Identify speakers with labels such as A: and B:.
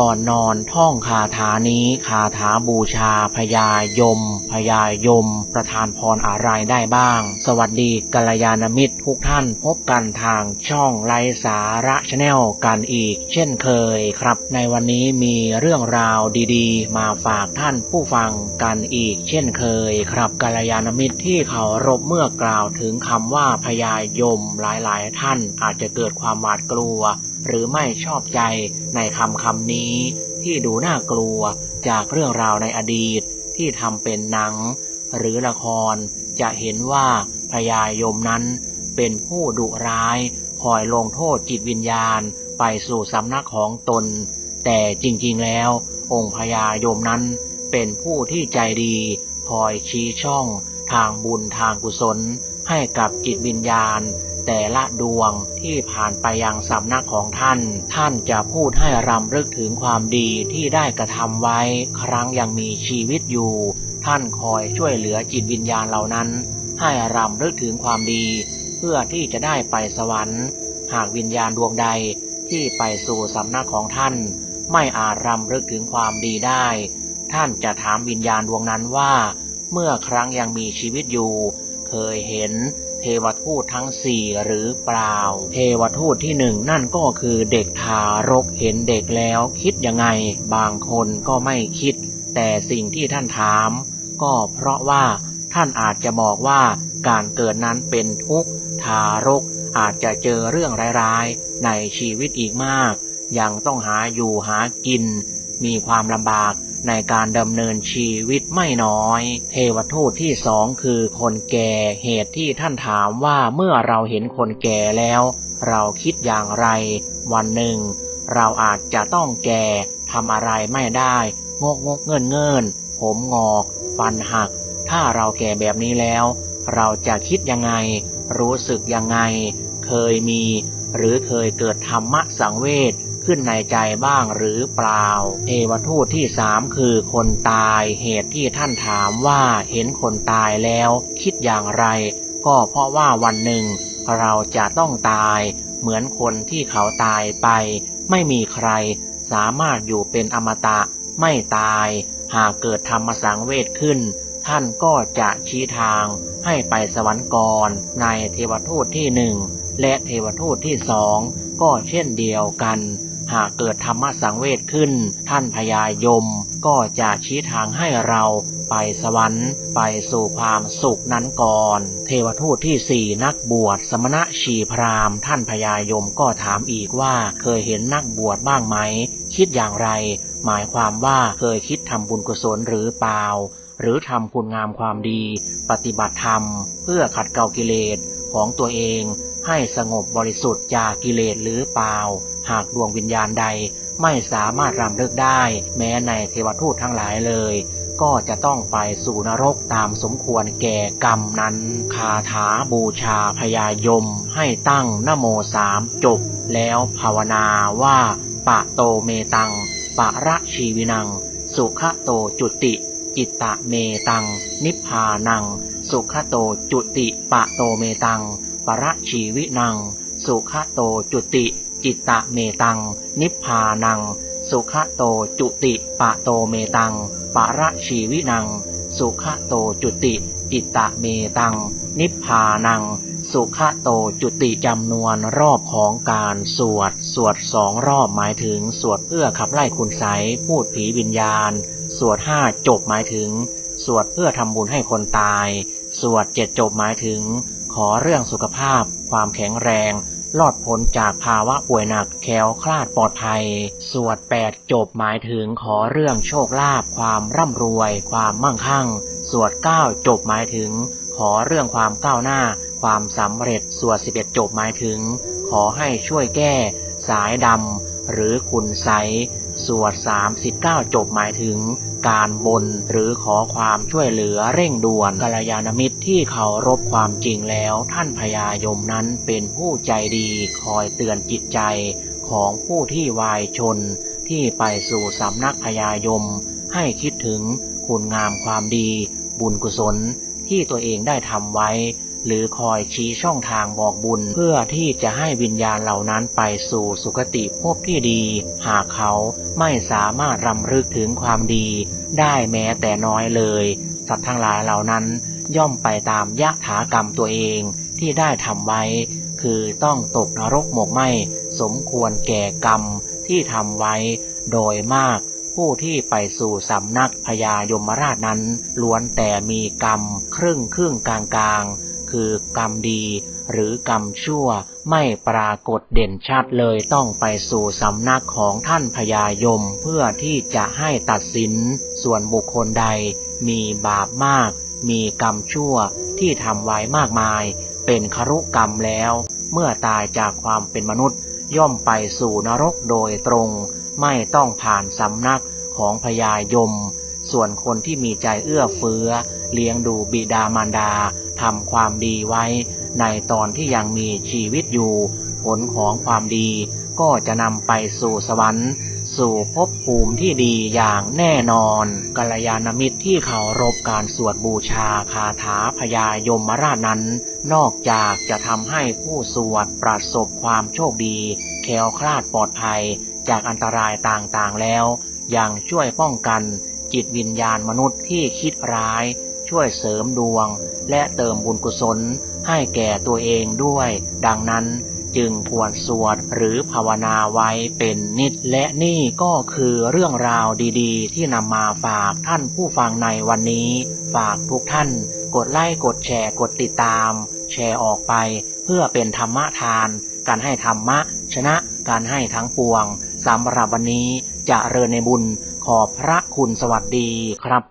A: ก่อนนอนท่องคาถานี้คาถาบูชาพญายมพญายม ประทานพรอะไรได้บ้าง สวัสดีกัลยาณมิตรทุกท่านพบกันทางช่องไลสาระชาแนลกันอีก เช่นเคยครับ ในวันนี้มีเรื่องราวดีๆ มาฝากท่านผู้ฟังกันอีก เช่นเคยครับกัลยาณมิตรที่เขารบเมื่อกล่าวถึงคำว่าพญายมหลายๆ ท่านอาจจะเกิดความหวาดกลัว หรือไม่ชอบใจในคำคำนี้นี้ที่ดูน่ากลัวจากเรื่องราวในอดีตที่ทำเป็นหนัง หรือละครจะเห็นว่าพญายมนั้นเป็นผู้ดุร้าย คอยลงโทษจิตวิญญาณไปสู่สำนักของตน แต่จริงๆแล้ว องค์พญายมนั้นเป็นผู้ที่ใจดี คอยชี้ช่อง ทางบุญทางกุศลให้กับจิตวิญญาณ แต่ละดวงที่ผ่านไปยังสำนักของท่าน ท่านจะพูดให้รำลึกถึงความดีที่ได้กระทำไว้ ครั้งยังมีชีวิตอยู่ ท่านคอยช่วยเหลือจิตวิญญาณเหล่านั้น ให้รำลึกถึงความดี เพื่อที่จะได้ไปสวรรค์ หากวิญญาณดวงใดที่ไปสู่สำนักของท่าน ไม่อาจรำลึกถึงความดีได้ ท่านจะถามวิญญาณดวงนั้นว่า เมื่อครั้งยังมีชีวิตอยู่ เคยเห็น เทวทูตทั้งสี่หรือเปล่า เทวทูตที่หนึ่งนั่นก็คือเด็กทารกเห็นเด็กแล้วคิดยังไง บางคนก็ไม่คิด แต่สิ่งที่ท่านถาม ก็เพราะว่าท่านอาจจะบอกว่าการเกิดนั้นเป็นทุกข์ทารกอาจจะเจอเรื่องร้ายๆ ในชีวิตอีกมาก ยังต้องหาอยู่หากิน มีความลำบาก ในการดำเนินชีวิตไม่น้อย เทวทูตที่สองคือคนแก่เหตุที่ท่านถามว่าเมื่อเราเห็นคนแก่แล้ว เราคิดอย่างไร วันหนึ่ง เราอาจจะต้องแก่ทำอะไรไม่ได้งกงกเงินเงินผมงอกฟันหัก ถ้าเราแก่แบบนี้แล้ว เราจะคิดยังไง รู้สึกยังไง เคยมี หรือเคยเกิดธรรมะสังเวช ขึ้นในใจบ้างหรือเปล่า เทวทูตที่สามคือคนตายเหตุที่ท่านถามว่าเห็นคนตายแล้ว คิดอย่างไร ก็เพราะว่าวันหนึ่ง เราจะต้องตาย เหมือนคนที่เขาตายไป ไม่มีใคร สามารถอยู่เป็นอมตะไม่ตาย หากเกิดธรรมสังเวชขึ้น ท่านก็จะชี้ทางให้ไปสวรรค์ก่อนในเทวทูตที่หนึ่งและเทวทูตที่สองก็เช่นเดียวกัน หากเกิดธรรมสังเวชขึ้น ท่านพญายมก็จะชี้ทางให้เราไปสวรรค์ ไปสู่ความสุขนั้นก่อน เทวทูตที่สี่นักบวช สมณะชีพราหมณ์ ท่านพญายมก็ถามอีกว่าเคยเห็นนักบวชบ้างไหม คิดอย่างไร หมายความว่าเคยคิดทำบุญกุศลหรือเปล่า หรือทำคุณงามความดี ปฏิบัติธรรม เพื่อขัดเกลากิเลสของตัวเอง ให้สงบบริสุทธิ์จากกิเลสหรือเปล่า หากดวงวิญญาณใดไม่สามารถรำลึกได้ แม้ในเทวทูตทั้งหลายเลย ก็จะต้องไปสู่นรกตามสมควรแก่กรรมนั้นคาถาบูชาพยายม ให้ตั้งนโมสามจบ แล้วภาวนาว่าปะโตเมตังปะระชีวินัง สุขโตจุติ จิตตะเมตัง นิพพานัง สุขโตจุติปะโตเมตัง ประชีวินัง สุขโตจุติ จิตตะเมตัง นิพพานัง สุขโตจุติปะโตเมตังประชีวินัง สุขโตจุติ จิตตะเมตัง นิพพานัง สุขโตจุติจำนวนรอบของการสวด สวดสองรอบหมายถึง สวดเพื่อขับไล่คุณไสยพูดผีวิญญาณ สวดห้าจบหมายถึง สวดเพื่อทำบุญให้คนตาย สวดเจ็ดจบหมายถึง ขอเรื่องสุขภาพ ความแข็งแรงรอดพ้นจากภาวะป่วยหนักแคล้วคลาดปลอดภัย สวดแปดจบหมายถึงขอเรื่องโชคลาภความร่ำรวย ความมั่งคั่ง สวดเก้าจบหมายถึง ขอเรื่องความก้าวหน้า ความสำเร็จ สวดสิบเอ็ดจบหมายถึง ขอให้ช่วยแก้ สายดำ หรือคุณไสสวดสามสิบเก้าจบหมายถึงการบนหรือขอความช่วยเหลือเร่งด่วนกัลยาณมิตรที่เคารพความจริงแล้ว ท่านพญายมนั้นเป็นผู้ใจดีคอยเตือนจิตใจของผู้ที่วายชน ที่ไปสู่สำนักพญายม ให้คิดถึงคุณงามความดี บุญกุศลที่ตัวเองได้ทำไว้ หรือคอยชี้ช่องทางบอกบุญ เพื่อที่จะให้วิญญาณเหล่านั้นไปสู่สุคติภพที่ดี หากเขาไม่สามารถรำลึกถึงความดี ได้แม้แต่น้อยเลย สัตว์ทั้งหลายเหล่านั้นย่อมไปตามยะถากรรมตัวเองที่ได้ทำไว้ คือต้องตกนรกหมกไหมสมควรแก่กรรมที่ทำไว้ โดยมากผู้ที่ไปสู่สำนักพญายมราชนั้น ล้วนแต่มีกรรม ครึ่งครึ่งกลางกลาง คือกรรมดี หรือกรรมชั่วไม่ปรากฏเด่นชัดเลยต้องไปสู่สำนักของท่านพญายมเพื่อที่จะให้ตัดสิน ส่วนบุคคลใดมีบาปมาก มีกรรมชั่วที่ทำไว้มากมาย เป็นครุกรรมแล้ว เมื่อตายจากความเป็นมนุษย์ ย่อมไปสู่นรกโดยตรง ไม่ต้องผ่านสำนักของพญายม ส่วนคนที่มีใจเอื้อเฟื้อ เลี้ยงดูบิดามารดา ทำความดีไว้ ในตอนที่ยังมีชีวิตอยู่ ผลของความดีก็จะนำไปสู่สวรรค์ สู่ภพภูมิที่ดีอย่างแน่นอนกัลยาณมิตรที่เคารพการสวดบูชาคาถาพญายมราชนั้น นอกจากจะทำให้ผู้สวดประสบความโชคดีแคล้วคลาดปลอดภัยจากอันตรายต่างๆแล้ว ยังช่วยป้องกันจิตวิญญาณมนุษย์ที่คิดร้าย ช่วยเสริมดวง และเติมบุญกุศลให้แก่ตัวเองด้วย ดังนั้นจึงควรสวดหรือภาวนาไว้เป็นนิด และนี่ก็คือเรื่องราวดีๆ ที่นำมาฝากท่านผู้ฟังในวันนี้ ฝากทุกท่าน กดไลค์กดแชร์กดติดตาม แชร์ออกไป เพื่อเป็นธรรมทาน การให้ธรรมะ ชนะการให้ทั้งปวงสำหรับวันนี้จะเริญในบุญขอบพระคุณสวัสดีครับ